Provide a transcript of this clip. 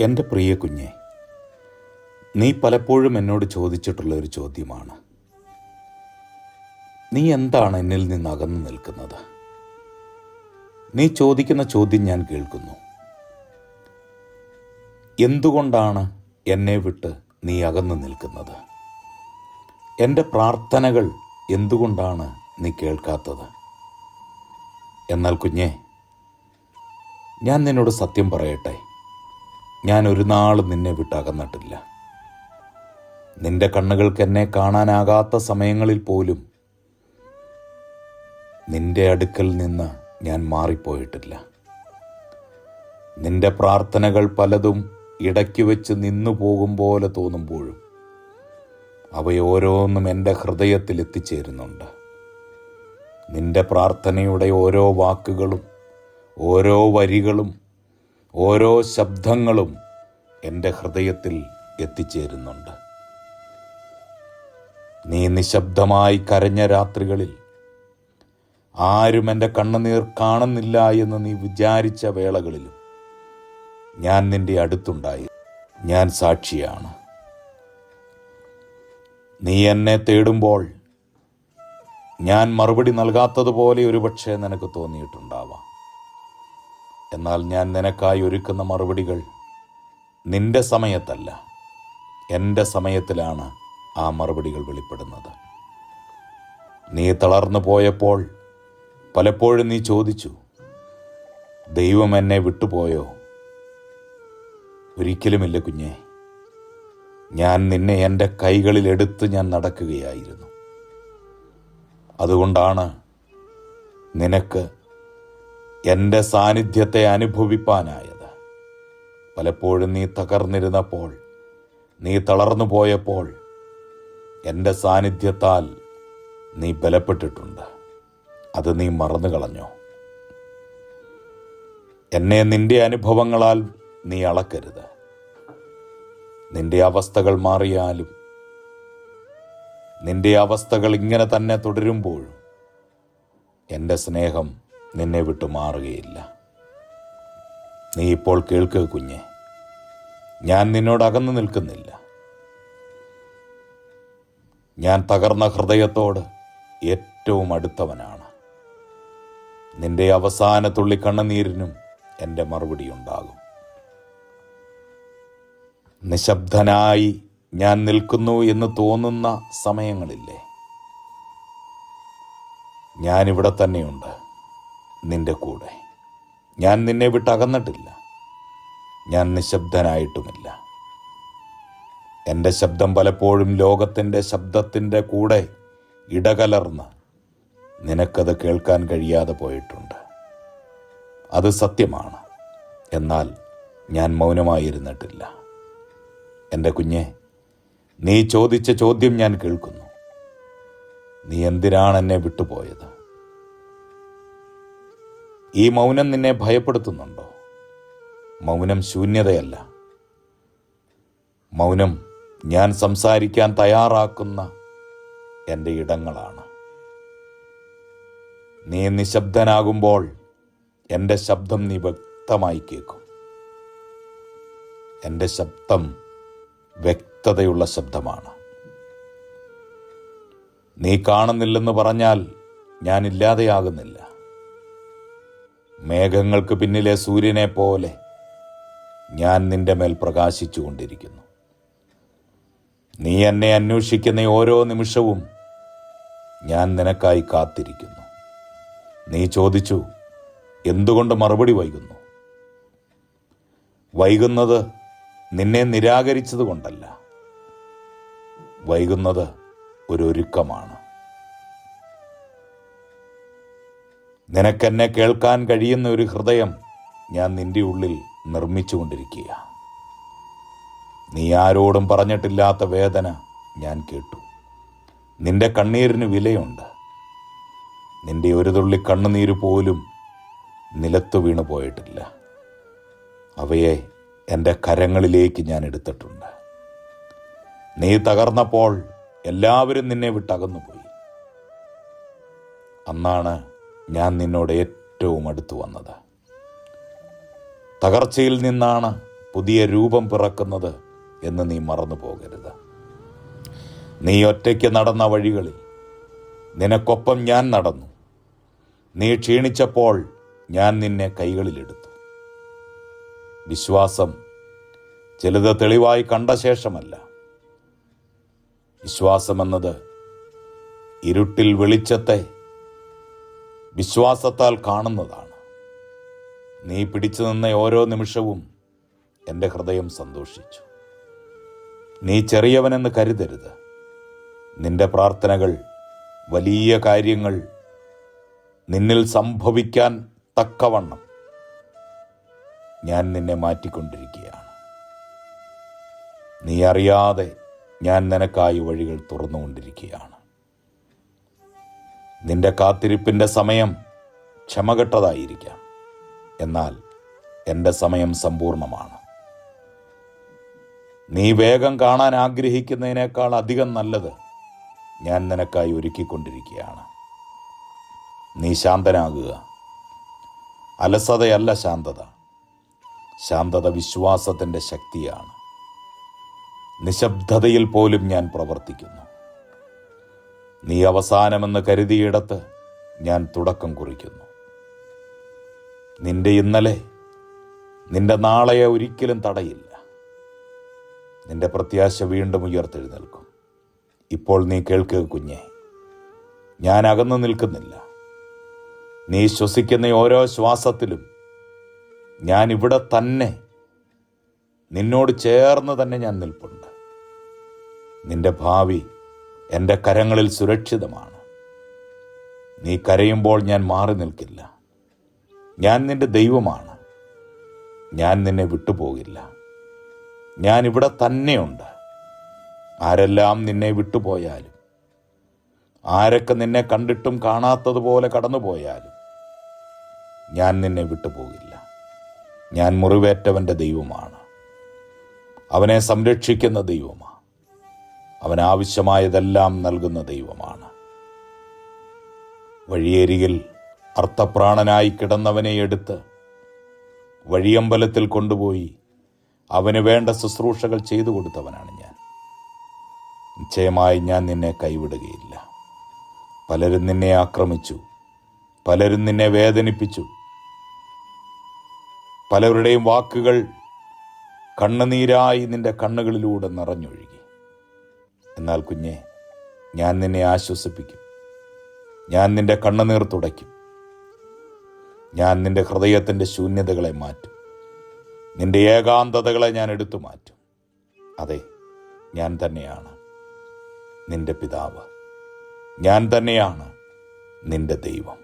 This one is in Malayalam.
എന്റെ പ്രിയ കുഞ്ഞെ നീ പലപ്പോഴും എന്നോട് ചോദിച്ചിട്ടുള്ള ഒരു ചോദ്യമാണ്. നീ എന്താണ് എന്നിൽ നിന്ന് അകന്നു നിൽക്കുന്നത്? നീ ചോദിക്കുന്ന ചോദ്യം ഞാൻ കേൾക്കുന്നു. എന്തുകൊണ്ടാണ് എന്നെ വിട്ട് നീ അകന്നു നിൽക്കുന്നത്? എന്റെ പ്രാർത്ഥനകൾ എന്തുകൊണ്ടാണ് നീ കേൾക്കാത്തത്? എന്നാൽ കുഞ്ഞെ ഞാൻ നിന്നോട് സത്യം പറയട്ടെ. ഞാൻ ഒരു നാളും നിന്നെ വിട്ടകന്നിട്ടില്ല. നിന്റെ കണ്ണുകൾക്ക് എന്നെ കാണാനാകാത്ത സമയങ്ങളിൽ പോലും നിന്റെ അടുക്കൽ നിന്ന് ഞാൻ മാറിപ്പോയിട്ടില്ല. നിന്റെ പ്രാർത്ഥനകൾ പലതും ഇടയ്ക്ക് വെച്ച് നിന്നു പോകും പോലെ തോന്നുമ്പോഴും അവയോരോന്നും എന്റെ ഹൃദയത്തിൽ എത്തിച്ചേരുന്നുണ്ട്. നിന്റെ പ്രാർത്ഥനയുടെ ഓരോ വാക്കുകളും ഓരോ വരികളും ഓരോ ശബ്ദങ്ങളും എന്റെ ഹൃദയത്തിൽ എത്തിച്ചേരുന്നുണ്ട്. നീ നിശബ്ദമായി കരഞ്ഞ രാത്രികളിൽ ആരും എന്റെ കണ്ണുനീർ കാണുന്നില്ല എന്ന് നീ വിചാരിച്ച വേളകളിലും ഞാൻ നിന്റെ അടുത്തുണ്ടായി. ഞാൻ സാക്ഷിയാണ്. നീ എന്നെ തേടുമ്പോൾ ഞാൻ മറുപടി നൽകാത്തതുപോലെ ഒരുപക്ഷെ നിനക്ക് തോന്നിയിട്ടുണ്ടാവാം. എന്നാൽ ഞാൻ നിനക്കായി ഒരുക്കുന്ന മറുപടികൾ നിന്റെ സമയത്തല്ല. എന്റെ സമയത്തിലാണ് ആ മറുപടികൾ വെളിപ്പെടുന്നത്. നീ തളർന്നു പോയപ്പോൾ പലപ്പോഴും നീ ചോദിച്ചു ദൈവം എന്നെ വിട്ടുപോയോ? ഒരിക്കലുമില്ല കുഞ്ഞെ. ഞാൻ നിന്നെ എന്റെ കൈകളിൽ എടുത്ത് ഞാൻ നടക്കുകയായിരുന്നു. അതുകൊണ്ടാണ് നിനക്ക് എന്റെ സാന്നിധ്യത്തെ അനുഭവിപ്പാനായത്. പലപ്പോഴും നീ തകർന്നിരുന്നപ്പോൾ നീ തളർന്നു പോയപ്പോൾ എന്റെ സാന്നിധ്യത്താൽ നീ ബലപ്പെട്ടിട്ടുണ്ട്. അത് നീ മറന്നു കളഞ്ഞോ എന്നെ നിന്റെ അനുഭവങ്ങളാൽ നീ അളക്കരുത്. നിന്റെ അവസ്ഥകൾ മാറിയാലും നിന്റെ അവസ്ഥകൾ ഇങ്ങനെ തന്നെ തുടരുമ്പോഴും എന്റെ സ്നേഹം നിന്നെ വിട്ടു മാറുകയില്ല. നീ ഇപ്പോൾ കേൾക്കുക കുഞ്ഞെ. ഞാൻ നിന്നോട് അകന്നു നിൽക്കുന്നില്ല. ഞാൻ തകർന്ന ഹൃദയത്തോട് ഏറ്റവും അടുത്തവനാണ്. നിന്റെ അവസാന തുള്ളി കണ്ണുനീരിനും എന്റെ മറുപടി ഉണ്ടാകും. നിശബ്ദനായി ഞാൻ നിൽക്കുന്നു എന്ന് തോന്നുന്ന സമയങ്ങളില്ലേ? ഞാനിവിടെ തന്നെയുണ്ട്. നിന്റെ കൂടെ. ഞാൻ നിന്നെ വിട്ടകന്നിട്ടില്ല. ഞാൻ നിശബ്ദനായിട്ടുമില്ല. എന്റെ ശബ്ദം പലപ്പോഴും ലോകത്തിന്റെ ശബ്ദത്തിന്റെ കൂടെ ഇടകലർന്ന് നിനക്കത് കേൾക്കാൻ കഴിയാതെ പോയിട്ടുണ്ട്. അത് സത്യമാണ്. എന്നാൽ ഞാൻ മൗനമായിരുന്നിട്ടില്ല. എന്റെ കുഞ്ഞെ നീ ചോദിച്ച ചോദ്യം ഞാൻ കേൾക്കുന്നു. നീ എന്തിനാണ് എന്നെ വിട്ടുപോയത്? ഈ മൗനം നിന്നെ ഭയപ്പെടുത്തുന്നുണ്ടോ? മൗനം ശൂന്യതയല്ല. മൗനം ഞാൻ സംസാരിക്കാൻ തയ്യാറാക്കുന്ന എന്റെ ഇടങ്ങളാണ്. നീ നിശബ്ദനാകുമ്പോൾ എന്റെ ശബ്ദം നീ വ്യക്തമായി കേൾക്കും. എന്റെ ശബ്ദം വ്യക്തതയുള്ള ശബ്ദമാണ്. നീ കാണുന്നില്ലെന്ന് പറഞ്ഞാൽ ഞാൻ ഇല്ലാതെയാകുന്നില്ല മേഘങ്ങൾക്ക് പിന്നിലെ സൂര്യനെ പോലെ ഞാൻ നിന്റെ മേൽ പ്രകാശിച്ചു കൊണ്ടിരിക്കുന്നു നീ എന്നെ അന്വേഷിക്കുന്ന ഓരോ നിമിഷവും ഞാൻ നിനക്കായി കാത്തിരിക്കുന്നു. നീ ചോദിച്ചു എന്തുകൊണ്ട് മറുപടി വൈകുന്നു? വൈകുന്നത് നിന്നെ നിരാകരിച്ചത് കൊണ്ടല്ല വൈകുന്നത് ഒരു ഒരുക്കമാണ്. നിനക്കെന്നെ കേൾക്കാൻ കഴിയുന്ന ഒരു ഹൃദയം ഞാൻ നിന്റെ ഉള്ളിൽ നിർമ്മിച്ചുകൊണ്ടിരിക്കുക നീ ആരോടും പറഞ്ഞിട്ടില്ലാത്ത വേദന ഞാൻ കേട്ടു. നിന്റെ കണ്ണീരിന് വിലയുണ്ട്. നിന്റെ ഒരു തുള്ളി കണ്ണുനീര് പോലും നിലത്തു വീണു പോയിട്ടില്ല. അവയെ എന്റെ കരങ്ങളിലേക്ക് ഞാൻ എടുത്തിട്ടുണ്ട്. നീ തകർന്നപ്പോൾ എല്ലാവരും നിന്നെ വിട്ടകന്നുപോയി. അന്നാണ് ഞാൻ നിന്നോട് ഏറ്റവും അടുത്തു വന്നത്. തകർച്ചയിൽ നിന്നാണ് പുതിയ രൂപം പിറക്കുന്നത് എന്ന് നീ മറന്നു പോകരുത്. നീ ഒറ്റയ്ക്ക് നടന്ന വഴികളിൽ നിനക്കൊപ്പം ഞാൻ നടന്നു. നീ ക്ഷീണിച്ചപ്പോൾ ഞാൻ നിന്നെ കൈകളിലെടുത്തു. വിശ്വാസം ചിലത് തെളിവായി കണ്ട ശേഷമല്ല. വിശ്വാസമെന്നത് ഇരുട്ടിൽ വെളിച്ചത്തെ വിശ്വാസത്താൽ കാണുന്നതാണ്. നീ പിടിച്ചു നിന്ന ഓരോ നിമിഷവും എന്റെ ഹൃദയം സന്തോഷിച്ചു. നീ ചെറിയവനെന്ന് കരുതരുത്. നിന്റെ പ്രാർത്ഥനകൾ വലിയ കാര്യങ്ങൾ നിന്നിൽ സംഭവിക്കാൻ തക്കവണ്ണം ഞാൻ നിന്നെ മാറ്റിക്കൊണ്ടിരിക്കുകയാണ്. നീ അറിയാതെ ഞാൻ നിനക്കായി വഴികൾ തുറന്നുകൊണ്ടിരിക്കുകയാണ്. നിന്റെ കാത്തിരിപ്പിന്റെ സമയം ക്ഷമകെട്ടതായിരിക്കാം. എന്നാൽ എന്റെ സമയം സമ്പൂർണമാണ്. നീ വേഗം കാണാൻ ആഗ്രഹിക്കുന്നതിനേക്കാൾ അധികം നല്ലത് ഞാൻ നിനക്കായി ഒരുക്കിക്കൊണ്ടിരിക്കുകയാണ്. നീ ശാന്തനാകുക. അലസതയല്ല ശാന്തത. ശാന്തത വിശ്വാസത്തിന്റെ ശക്തിയാണ്. നിശബ്ദതയിൽ പോലും ഞാൻ പ്രവർത്തിക്കുന്നു. നീ അവസാനമെന്ന് കരുതിയിടത്ത് ഞാൻ തുടക്കം കുറിക്കുന്നു. നിന്റെ ഇന്നലെ നിന്റെ നാളെയെ ഒരിക്കലും തടയില്ല. നിന്റെ പ്രത്യാശ വീണ്ടും ഉയർത്തെഴുന്നേൽക്കും. ഇപ്പോൾ നീ കേൾക്കുക കുഞ്ഞെ ഞാൻ അകന്നു നിൽക്കുന്നില്ല. നീ ശ്വസിക്കുന്ന ഓരോ ശ്വാസത്തിലും ഞാൻ ഇവിടെ തന്നെ നിന്നോട് ചേർന്ന് തന്നെ ഞാൻ നിൽപ്പുണ്ട്. നിന്റെ ഭാവി എന്റെ കരങ്ങളിൽ സുരക്ഷിതമാണ്. നീ കരയുമ്പോൾ ഞാൻ മാറി നിൽക്കില്ല. ഞാൻ നിന്റെ ദൈവമാണ്. ഞാൻ നിന്നെ വിട്ടുപോകില്ല. ഞാൻ ഇവിടെ തന്നെയുണ്ട്. ആരെല്ലാം നിന്നെ വിട്ടുപോയാലും ആരൊക്കെ നിന്നെ കണ്ടിട്ടും കാണാത്തതുപോലെ കടന്നുപോയാലും ഞാൻ നിന്നെ വിട്ടുപോകില്ല. ഞാൻ മുറിവേറ്റവന്റെ ദൈവമാണ്. അവനെ സംരക്ഷിക്കുന്ന ദൈവമാണ്. അവൻ ആവശ്യമായതെല്ലാം നൽകുന്ന ദൈവമാണ്. വഴിയേരിയിൽ അർത്ഥപ്രാണനായി കിടന്നവനെ എടുത്ത് വഴിയമ്പലത്തിൽ കൊണ്ടുപോയി അവന് വേണ്ട ശുശ്രൂഷകൾ ചെയ്തു കൊടുത്തവനാണ് ഞാൻ. നിശ്ചയമായി ഞാൻ നിന്നെ കൈവിടുകയില്ല. പലരും നിന്നെ ആക്രമിച്ചു പലരും നിന്നെ വേദനിപ്പിച്ചു. പലരുടെയും വാക്കുകൾ കണ്ണുനീരായി നിന്റെ കണ്ണുകളിലൂടെ നിറഞ്ഞൊഴുകി. എന്നാൽ കുഞ്ഞെ ഞാൻ നിന്നെ ആശ്വസിപ്പിക്കും. ഞാൻ നിന്റെ കണ്ണുനീർ തുടയ്ക്കും. ഞാൻ നിന്റെ ഹൃദയത്തിന്റെ ശൂന്യതകളെ മാറ്റും. നിന്റെ ഏകാന്തതകളെ ഞാൻ എടുത്തു മാറ്റും. അതെ ഞാൻ തന്നെയാണ് നിന്റെ പിതാവ്. ഞാൻ തന്നെയാണ് നിന്റെ ദൈവം.